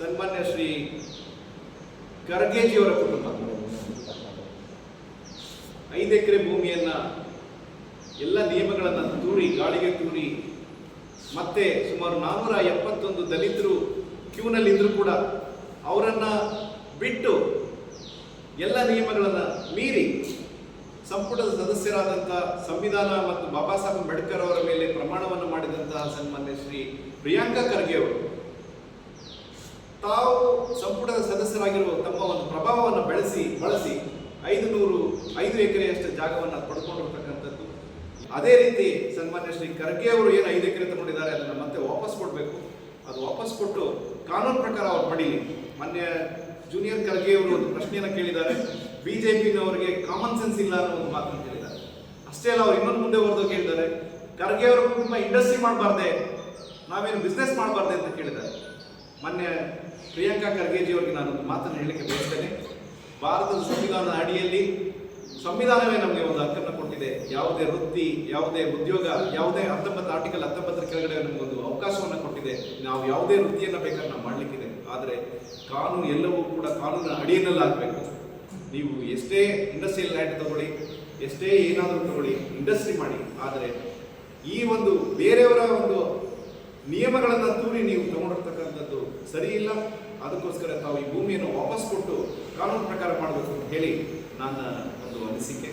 ಸನ್ಮಾನ್ಯ ಶ್ರೀ ಖರ್ಗೆಜಿಯವರ ಕುಟುಂಬ. ಐದು ಎಕರೆ ಭೂಮಿಯನ್ನು ಎಲ್ಲ ನಿಯಮಗಳನ್ನು ತೂರಿ, ಗಾಳಿಗೆ ತೂರಿ, ಮತ್ತೆ ಸುಮಾರು ನಾನ್ನೂರ ಎಪ್ಪತ್ತೊಂದು ದಲಿತರು ಕ್ಯೂನಲ್ಲಿ ಇದ್ರು ಕೂಡ ಅವರನ್ನ ಬಿಟ್ಟು ಎಲ್ಲ ನಿಯಮಗಳನ್ನು ಮೀರಿ ಸಂಪುಟದ ಸದಸ್ಯರಾದಂಥ ಸಂವಿಧಾನ ಮತ್ತು ಬಾಬಾ ಸಾಹೇಬ್ ಅಂಬೇಡ್ಕರ್ ಅವರ ಮೇಲೆ ಪ್ರಮಾಣವನ್ನು ಮಾಡಿದಂತಹ ಸನ್ಮಾನ್ಯ ಶ್ರೀ ಪ್ರಿಯಾಂಕಾ ಖರ್ಗೆ ಅವರು. ತಾವು ಸಂಪುಟದ ಸದಸ್ಯರಾಗಿರುವ ತಮ್ಮ ಒಂದು ಪ್ರಭಾವವನ್ನು ಬೆಳೆಸಿ, ಬಳಸಿ ಐದು ನೂರು ಐದು ಎಕರೆಯಷ್ಟು ಜಾಗವನ್ನು ಪಡ್ಕೊಂಡಿರ್ತಕ್ಕಂಥದ್ದು. ಅದೇ ರೀತಿ ಸನ್ಮಾನ್ಯ ಶ್ರೀ ಖರ್ಗೆ ಅವರು ಏನು ಐದು ಎಕರೆ ತಗೊಂಡಿದ್ದಾರೆ ಅದನ್ನು ಮತ್ತೆ ವಾಪಸ್ ಕೊಡಬೇಕು. ಅದು ವಾಪಸ್ ಕೊಟ್ಟು ಕಾನೂನು ಪ್ರಕಾರ ಅವ್ರು ಪಡೀಲಿ. ಮೊನ್ನೆ ಜೂನಿಯರ್ ಖರ್ಗೆ ಅವರು ಒಂದು ಪ್ರಶ್ನೆಯನ್ನು ಕೇಳಿದ್ದಾರೆ. ಬಿ ಜೆ ಪಿನವರಿಗೆ ಕಾಮನ್ ಸೆನ್ಸ್ ಇಲ್ಲ ಅನ್ನೋ ಒಂದು ಮಾತನ್ನು ಕೇಳಿದ್ದಾರೆ. ಅಷ್ಟೇ ಅಲ್ಲ, ಅವ್ರು ಇನ್ನೊಂದು ಮುಂದೆ ಹೊರದು ಕೇಳಿದ್ದಾರೆ. ಖರ್ಗೆ ಅವರು ಕುಟುಂಬ ಇಂಡಸ್ಟ್ರಿ ಮಾಡಬಾರ್ದೆ, ನಾವೇನು ಬಿಸ್ನೆಸ್ ಮಾಡಬಾರ್ದೆ ಅಂತ ಕೇಳಿದ್ದಾರೆ. ಮೊನ್ನೆ ಪ್ರಿಯಾಂಕಾ ಖರ್ಗೆಜಿ ಅವರಿಗೆ ನಾನು ಒಂದು ಮಾತನ್ನು ಹೇಳಲಿಕ್ಕೆ ಬಯಸ್ತೇನೆ. ಭಾರತದ ಸಂವಿಧಾನದ ಅಡಿಯಲ್ಲಿ ಸಂವಿಧಾನವೇ ನಮಗೆ ಒಂದು ಹಕ್ಕನ್ನು ಕೊಟ್ಟಿದೆ. ಯಾವುದೇ ವೃತ್ತಿ, ಯಾವುದೇ ಉದ್ಯೋಗ, ಯಾವುದೇ ಹತ್ತೊಂಬತ್ತು ಆರ್ಟಿಕಲ್ ಹತ್ತೊಂಬತ್ತರ ಕೆಳಗಡೆ ಒಂದು ಅವಕಾಶವನ್ನು ಕೊಟ್ಟಿದೆ. ನಾವು ಯಾವುದೇ ವೃತ್ತಿಯನ್ನು ಬೇಕಾದ್ರೆ ನಾವು ಮಾಡಲಿಕ್ಕಿದೆ. ಆದರೆ ಕಾನೂನು ಎಲ್ಲವೂ ಕೂಡ ಕಾನೂನಿನ ಅಡಿಯಲ್ಲಾಗಬೇಕು ನೀವು ಎಷ್ಟೇ ಇಂಡಸ್ಟ್ರಿಯಲ್ ಲ್ಯಾಂಡ್ ತಗೊಳ್ಳಿ, ಎಷ್ಟೇ ಏನಾದರೂ ತಗೊಳ್ಳಿ ಇಂಡಸ್ಟ್ರಿ ಮಾಡಿ, ಆದರೆ ಈ ಒಂದು ಬೇರೆಯವರ ಒಂದು ನಿಯಮಗಳನ್ನು ತೂರಿ ನೀವು ತಗೊಂಡಿರ್ತಕ್ಕಂಥದ್ದು ಸರಿ ಇಲ್ಲ? ಅದಕ್ಕೋಸ್ಕರ ತಾವು ಈ ಭೂಮಿಯನ್ನು ವಾಪಸ್ ಕೊಟ್ಟು ಕಾನೂನು ಪ್ರಕಾರ ಮಾಡಬೇಕು ಅಂತ ಹೇಳಿ ನನ್ನ ಒಂದು ಅನಿಸಿಕೆ.